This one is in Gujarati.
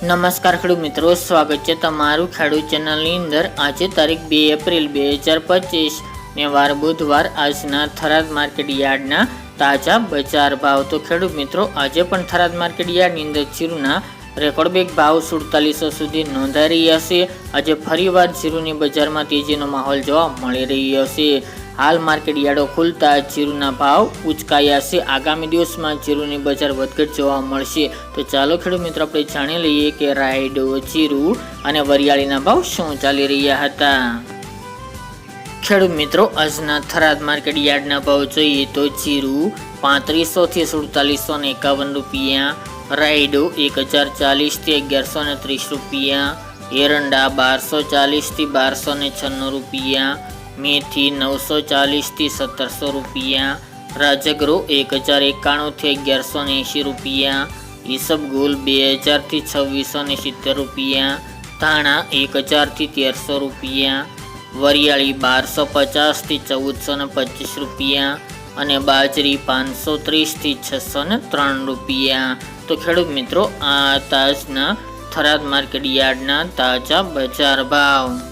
નમસ્કાર ખેડૂત મિત્રો, સ્વાગત છે તમારું ખેડૂત ચેનલની અંદર. આજે તારીખ બે એપ્રિલ બે હજાર પચીસ ને વાર બુધવાર આજના થરાદ માર્કેટ યાર્ડના તાજા બજાર ભાવ. તો ખેડૂત મિત્રો, આજે પણ થરાદ માર્કેટ યાર્ડની અંદર જીરુના રેકોર્ડ બેગ ભાવ સુડતાલીસો સુધી નોંધાઈ રહ્યા છે. આજે ફરીવાર જીરુની બજારમાં તેજીનો માહોલ જોવા મળી રહ્યો છે. હાલ માર્કેટ યાર્ડો ખુલતા જીરુના ભાવ ઉચકાયા છે. આગામી દિવસમાં જીરુની બજાર વધઘટ જોવા મળશે. તો ચાલો ખેડૂત મિત્રો, આપણે જાણી લઈએ કે રાયડો જીરુ અને વરિયાળીના ભાવ શું ચાલી રહ્યા હતા? ખેડૂત મિત્રો, આજના થરાદ માર્કેટ યાર્ડના ભાવ જોઈએ તો જીરુ પાંત્રીસો થી સુડતાલીસો ને એકાવન રૂપિયા રાયડો એક હજાર ચાલીસથી અગિયારસો ને ત્રીસ રૂપિયા, એરંડા બારસો ચાલીસથી બારસો ને છન્નું રૂપિયા મેથી નવસો ચાલીસથી સત્તરસો રૂપિયા રાજગરો એક હજાર એકાણુંથી અગિયારસો ને એંશી રૂપિયા ઈસબગુલ બે હજારથી છવ્વીસો ને સિત્તેર રૂપિયા, ધાણા એક હજારથી તેરસો રૂપિયા, વરિયાળી બારસો પચાસથી ચૌદસો ને પચીસ રૂપિયા અને બાજરી પાંચસો ત્રીસથી છસો ને ત્રણ રૂપિયા. તો ખેડૂત મિત્રો, આ તાજના થરાદ માર્કેટ યાર્ડના તાજા બજાર ભાવ.